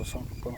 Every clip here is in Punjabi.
ਲਸਣ ਤੋਂ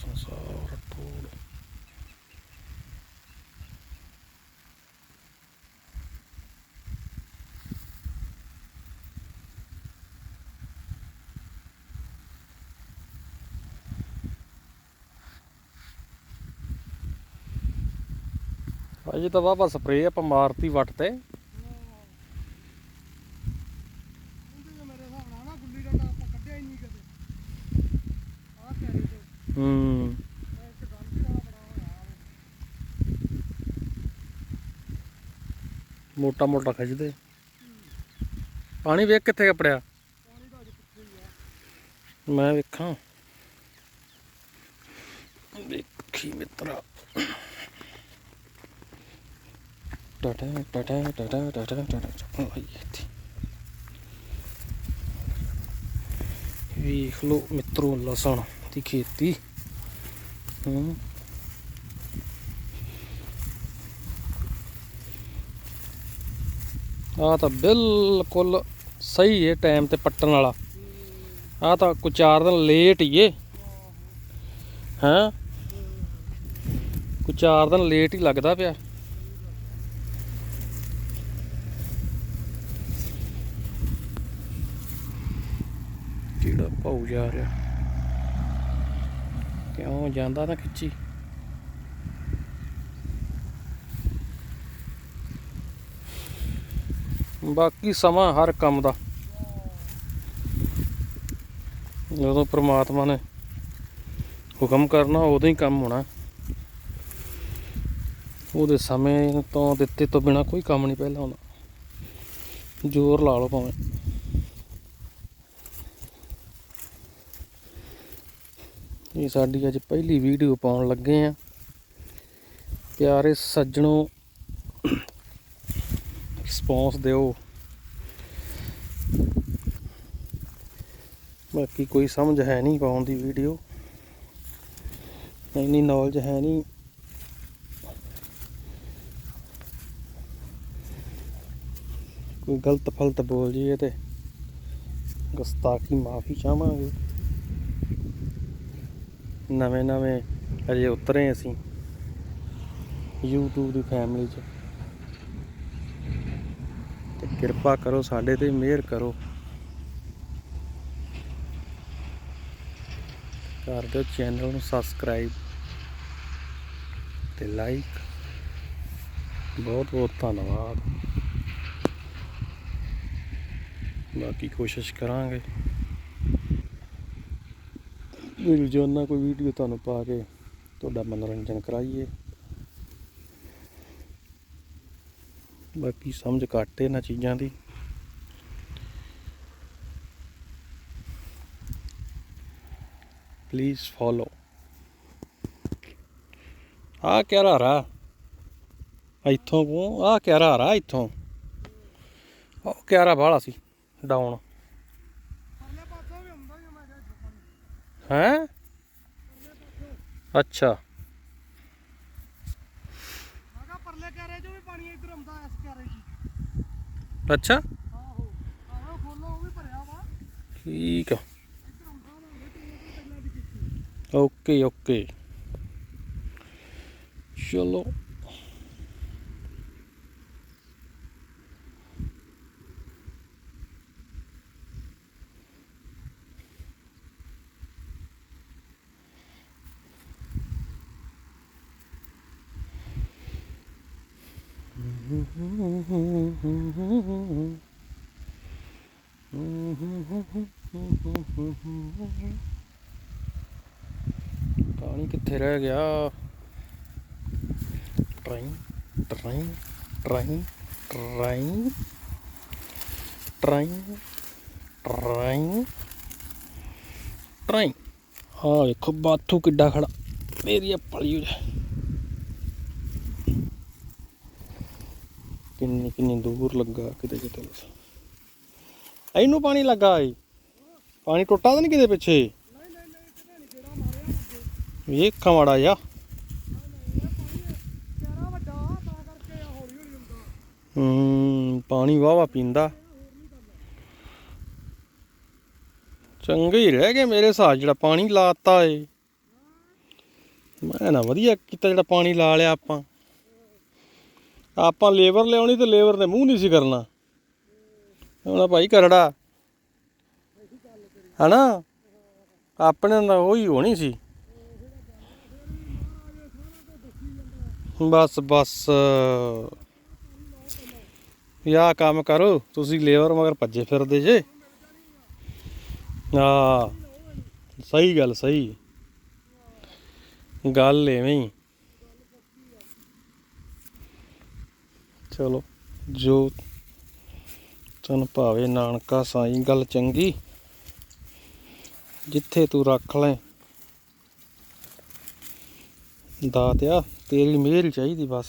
ਥੋੜਾ ਲਸਣ ਸਾਰਾ ਤੋੜ ਤਾਂ ਵਾਵਾ ਸਪਰੇਅ ਆਪਾਂ ਮਾਰਤੀ ਵੱਟ ਤੇ ਉਹਦੇ ਮੇਰੇ ਹਿਸਾਬ ਨਾਲ ਨਾ ਗੁੱਲੀ ਡੰਡਾ ਆਪਾਂ ਕੱਢਿਆ ਹੀ ਨਹੀਂ ਕਦੇ ਆਹ ਕਰੇ ਤੇ ਹੂੰ ਇੱਕ ਗੱਲ ਵੀ ਵਾਲਾ ਬੜਾ ਹੋਇਆ ਮੋਟਾ ਮੋਟਾ ਖਿੱਚਦੇ। ਪਾਣੀ ਵੇਖ ਕਿੱਥੇ ਕੱਪੜਿਆ। ਮੈਂ ਵੇਖਾਂ। ਵੇਖੀ ਮਿੱਤਰਾ। ਟਟਾ ਟਟਾ ਟਟਾ ਟਟਾ ਟਟਾ ਆਈ ਵੇਖ ਲੋ ਮਿੱਤਰੋ ਲਸਣ ਦੀ ਖੇਤੀ। ਹੂੰ। ਆ ਤਾਂ ਬਿਲਕੁਲ ਸਹੀ ਹੈ ਟਾਈਮ ਤੇ ਪੱਟਣ ਵਾਲਾ। ਆ ਤਾਂ ਕੋ ਚਾਰ ਦਿਨ ਲੇਟ ਹੀ ਏ। ਹਾਂ? ਕੋ ਚਾਰ ਦਿਨ ਲੇਟ ਹੀ ਲੱਗਦਾ ਪਿਆ। ਕਿਹੜਾ ਭਾਉ ਜਾ ਰਿਹਾ? ਕਿਉਂ ਜਾਂਦਾ ਤਾਂ ਖਿੱਚੀ? ਬਾਕੀ ਸਮਾਂ ਹਰ ਕੰਮ ਦਾ। ਜਦੋਂ ਪ੍ਰਮਾਤਮਾ ਨੇ ਹੁਕਮ ਕਰਨਾ, ਉਦੋਂ ਹੀ ਕੰਮ ਹੋਣਾ। ਉਹਦੇ ਸਮੇਂ ਤੋਂ ਦਿੱਤੇ ਤੋਂ ਬਿਨਾ ਕੋਈ ਕੰਮ ਨਹੀਂ ਪਹਿਲਾਂ ਹੁੰਦਾ। ਜ਼ੋਰ ਲਾ ਲਓ ਭਾਵੇਂ। ਇਹ ਸਾਡੀ ਅੱਜ ਪਹਿਲੀ ਵੀਡੀਓ ਪਾਉਣ ਲੱਗੇ ਆ। ਪਿਆਰੇ ਸੱਜਣੋ ਰਿਸਪੌਂਸ ਦਿਓ। ਬਾਕੀ ਕੋਈ ਸਮਝ ਹੈ ਨਹੀਂ ਪਾਉਣ ਦੀ ਵੀਡੀਓ ਇੰਨੀ ਨੌਲੇਜ ਹੈ ਨਹੀਂ। ਕੋਈ ਗਲਤ ਫਲਤ ਬੋਲ ਜੀਏ ਤੇ ਗੁਸਤਾਖੀ ਮਾਫੀ ਚਾਹਾਂਗੇ। ਨਵੇਂ ਨਵੇਂ ਅਜੇ ਉਤਰੇ ਅਸੀਂ। YouTube ਦੀ ਫੈਮਿਲੀ 'ਚ। ਕਿਰਪਾ ਕਰੋ ਸਾਡੇ ਤੇ ਮਿਹਰ ਕਰੋ। ਕਰ ਦਿਓ ਚੈਨਲ ਨੂੰ ਸਬਸਕ੍ਰਾਈਬ ਤੇ ਲਾਈਕ ਬਹੁਤ ਬਹੁਤ ਧੰਨਵਾਦ। ਬਾਕੀ ਕੋਸ਼ਿਸ਼ ਕਰਾਂਗੇ। ਜੋ ਰੋਜ਼ਾਨਾ ਕੋਈ ਵੀਡੀਓ ਤੁਹਾਨੂੰ ਪਾ ਕੇ। ਤੁਹਾਡਾ ਮਨੋਰੰਜਨ ਕਰਾਈਏ। ਬਾਕੀ ਸਮਝ ਘੱਟ ਇਹਨਾਂ ਚੀਜ਼ਾਂ ਦੀ। ਪਲੀਜ਼ ਫੋਲੋ ਆ ਕਿਆ ਰਾ ਇੱਥੋਂ ਕੋ ਆ ਕਿਆ ਰਾ ਇੱਥੋਂ? ਉਹ ਕਿਆਰਾ ਬਾਹਲਾ ਸੀ ਡਾਊਨ ਪਰਲੇ ਹੈ? ਅੱਛਾ ਮੈਂ ਕਿਹਾ ਪਰਲੇ ਕਰੇ ਜੋ ਵੀ ਅੱਛਾ। ਠੀਕ ਆ। Okay okay. ਚਲੋ। ਪਾਣੀ ਕਿੱਥੇ ਰਹਿ ਗਿਆ? ਟ੍ਰਾਈਨ ਟ੍ਰਾਈਨ ਟ੍ਰਾਈਨ ਟ੍ਰਾਈਨ ਟ੍ਰਾਈਨ ਟ੍ਰਾਈਨ ਟ੍ਰਾਈਨ ਹਾਂ ਵੇਖੋ, ਬਾਥੂ ਕਿੱਡਾ ਖੜਾ। ਮੇਰੀ ਪਲੀ ਹੋ ਜਾ ਕਿੰਨੀ ਕਿੰਨੀ ਦੂਰ ਲੱਗਾ ਕਿਤੇ ਕਿਤੇ ਇਹਨੂੰ ਪਾਣੀ ਲੱਗਾ ਏ। ਪਾਣੀ ਟੁੱਟਾ ਤਾਂ ਨਹੀਂ ਕਿਤੇ ਪਿੱਛੇ। ਨਹੀਂ ਨਹੀਂ ਮਾੜਾ ਜਾ ਨਹੀਂ ਪਾਣੀ ਪਿਆਰਾ ਹੂੰ, ਪਾਣੀ ਵਾਵਾ ਪੀਂਦਾ। ਚੰਗਾ ਹੀ ਰਹਿ ਗਿਆ ਮੇਰੇ ਹਿਸਾਬ ਜਿਹੜਾ ਪਾਣੀ ਲਾਤਾ ਏ। ਮੈਂ ਨਾ ਵਧੀਆ ਕੀਤਾ ਜਿਹੜਾ ਪਾਣੀ ਲਾ ਲਿਆ ਆਪਾਂ। ਆਪਾਂ ਲੇਬਰ ਲਿਆਉਣੀ ਤੇ ਲੇਬਰ ਨੇ ਮੂੰਹ ਨਹੀਂ ਸੀ ਕਰਨਾ। ਹੁਣ ਭਾਈ ਕਰੜਾ। ਹਨਾ? ਆਪਣੇ ਨਾਲ ਉਹੀ ਹੋਣੀ ਸੀ। ਬਸ ਬਸ। ਯਾ ਕੰਮ ਕਰੋ, ਤੁਸੀਂ ਲੇਬਰ ਮਗਰ ਭੱਜੇ ਫਿਰਦੇ ਜੇ। ਆ ਸਹੀ ਗੱਲ ਸਹੀ। ਗੱਲ ਐਵੇਂ ਹੀ। ਚਲੋ, ਜੋ ਤਨ ਭਾਵੇ ਨਾਨਕਾ ਸਾਈ, ਗੱਲ ਚੰਗੀ। ਜਿੱਥੇ ਤੂੰ ਰੱਖ ਲੈ ਦਾਤਿਆ ਤੇਰੀ ਮਿਹਰ ਚਾਹੀਦੀ ਬਸ।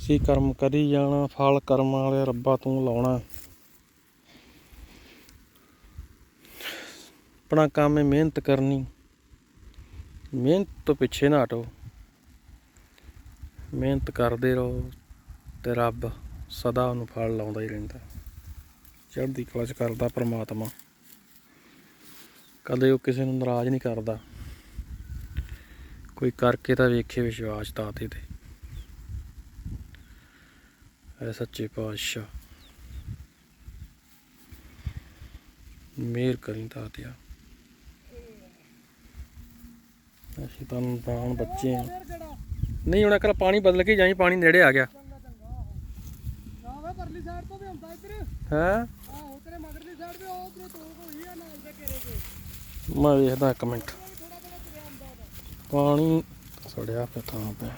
ਸੀ ਕਰਮ ਕਰੀ ਜਾਣਾ, ਫਲ ਕਰਮਾਂ ਵਾਲੇ ਰੱਬਾ ਤੂੰ ਲਾਉਣਾ। ਆਪਣਾ ਕੰਮ ਹੈ ਮਿਹਨਤ ਕਰਨੀ। ਮਿਹਨਤ ਤੋਂ ਪਿੱਛੇ ਨਾ ਹਟੋ। ਮਿਹਨਤ ਕਰਦੇ ਰਹੋ ਤੇ ਰੱਬ ਸਦਾ ਉਹਨੂੰ ਫਲ ਲਾਉਂਦਾ ਹੀ ਰਹਿੰਦਾ। ਚੜ੍ਹਦੀ ਕਲਾ ਚ ਕਰਦਾ ਪ੍ਰਮਾਤਮਾ। ਕਦੇ ਉਹ ਕਿਸੇ ਨੂੰ ਨਾਰਾਜ਼ ਨਹੀਂ ਕਰਦਾ। ਕੋਈ ਕਰਕੇ ਤਾਂ ਵੇਖੇ ਵਿਸ਼ਵਾਸ ਦਾਤੇ ਤੇ ਐ ਸੱਚੇ ਪਾਤਸ਼ਾਹ। ਮਿਹਰ ਕਰੀ ਦਾਤਿਆ ਅਸੀਂ ਤਾਂ ਦਾਨ ਬੱਚੇ ਆ ਨਹੀਂ ਹੁਣ ਅਕਲ ਪਾਣੀ ਬਦਲ ਕੇ ਜਾਈ ਪਾਣੀ ਨੇੜੇ ਆ ਗਿਆ। ਚੰਗਾ ਚੰਗਾ ਆਹੋ ਨਾ ਵੇ ਪਰਲੀ ਸਾਈਡ ਤੋਂ ਵੀ ਆਉਂਦਾ ਇੱਧਰ। ਹੈ? ਆਹੋ ਤੇਰੇ ਮਗਰਲੀ ਸਾਈਡ ਵੀ ਉਹ ਉਧਰੋਂ ਤੋਕ ਹੋਈ ਆ ਨਾਲ ਦੇ ਘੇਰੇ ਤੇ। ਮੈਂ ਵੇਖਦਾ ਇੱਕ ਮਿੰਟ। ਪਾਣੀ ਸੜਿਆ ਪਿਆ ਥਾਂ ਪੈ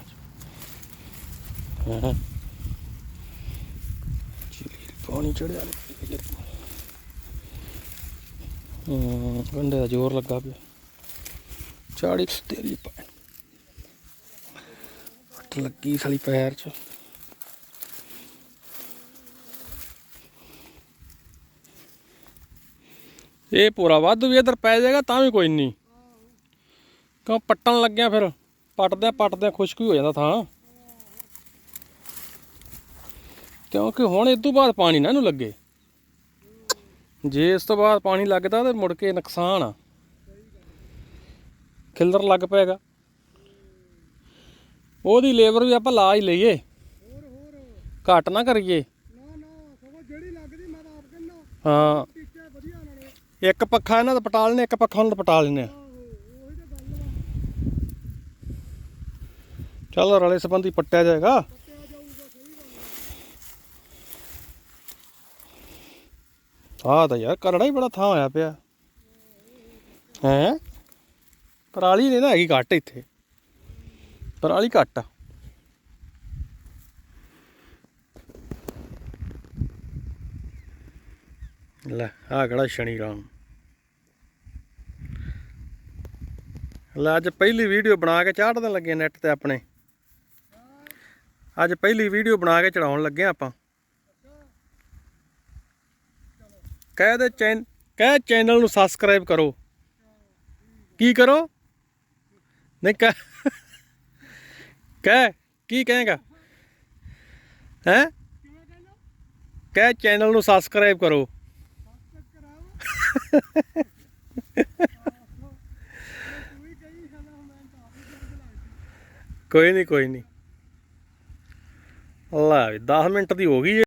ਹਾਂ? ਚਿਲੀ ਪਾਣੀ ਚੜਿਆ ਹੂੰ ਗੰਡੇ ਦਾ ਜ਼ੋਰ ਲੱਗਾ ਪਿਆ। ਚਾੜੀ ਤੇਰੀ ਪੈਣ ਫੱਟ ਲੱਗੀ ਸਾਲੀ ਪੈਰ 'ਚ। ਇਹ ਪੂਰਾ ਵਾਧੂ ਵੀ ਇਧਰ ਪੈ ਜਾਏਗਾ ਤਾਂ ਵੀ ਕੋਈ ਨਹੀਂ। ਕਿਉਂ ਪੱਟਣ ਲੱਗਿਆ ਫਿਰ? ਪੱਟਦਿਆਂ ਪੱਟਦਿਆਂ ਖੁਸ਼ਕ ਹੀ ਹੋ ਜਾਂਦਾ ਥਾਂ। ਕਿਉਂਕਿ ਹੁਣ ਇਸ ਤੋਂ ਬਾਅਦ ਪਾਣੀ ਨਾ ਇਹਨੂੰ ਲੱਗੇ। ਜੇ ਇਸ ਤੋਂ ਬਾਅਦ ਪਾਣੀ ਲੱਗਦਾ ਤੇ ਮੁੜ ਕੇ ਨੁਕਸਾਨ ਆ। ਖਿਲਰ ਲੱਗ ਪਏਗਾ। ਉਹਦੀ ਲੇਬਰ ਵੀ ਆਪਾਂ ਲਾ ਹੀ ਲਈਏ। ਹੋਰ ਹੋਰ ਘੱਟ ਨਾ ਕਰੀਏ। ਨਾ ਨਾ ਸਗੋਂ ਜਿਹੜੀ ਲੱਗਦੀ ਮੈਂ ਤਾਂ ਆਪ ਕਹਿੰਦਾ ਹਾਂ। ਟੀਚਾ ਵਧੀਆ ਨਾਲੇ ਇੱਕ ਪੱਖਾ ਇਹਨਾਂ ਦਾ ਪਟਾ ਲੈਣੇ ਇੱਕ ਪੱਖਾ ਉਹਨਾਂ ਦਾ ਪਟਾ ਲੈਣੇ ਆਹੋ ਚੱਲ ਰਲੇ ਸੰਬੰਧੀ ਪੱਟਿਆ ਜਾਏਗਾ। ਆਹ ਤਾਂ ਯਾਰ ਕਰੜਾ ਹੀ ਬੜਾ ਥਾਂ ਹੋਇਆ ਪਿਆ। ਹੈ? ਪਰਾਲੀ ਨਹੀਂ ਨਾ ਹੈਗੀ ਘੱਟ ਇੱਥੇ। ਪਰਾਲੀ ਘੱਟ ਆ। ਲੈ ਆ ਕਿਹੜਾ ਸ਼ਨੀ ਰਾਮ। ਲੈ, ਅੱਜ ਪਹਿਲੀ ਵੀਡੀਓ ਬਣਾ ਕੇ ਚਾੜਨ ਲੱਗੇ ਨੈਟ ਤੇ ਆਪਣੇ। ਅੱਜ ਪਹਿਲੀ ਵੀਡੀਓ ਬਣਾ ਕੇ ਚੜਾਉਣ ਲੱਗੇ ਆਪਾਂ। ਕਹਿ ਦੇ ਚੈਨ, ਕਹਿ ਚੈਨਲ ਨੂੰ ਸਬਸਕ੍ਰਾਈਬ ਕਰੋ। ਕੀ ਕਰੋ? ਨਹੀਂ, ਕਹਿ ਕਹਿ, ਕੀ ਕਹੇਗਾ? ਹੈ? ਕਹਿ ਚੈਨਲ ਨੂੰ ਸਬਸਕ੍ਰਾਈਬ ਕਰੋ। ਕੋਈ ਨਹੀਂ ਕੋਈ ਨਹੀਂ ਲਾ ਵੀ 10 ਮਿੰਟ ਦੀ ਹੋ ਗਈ ਜੇ।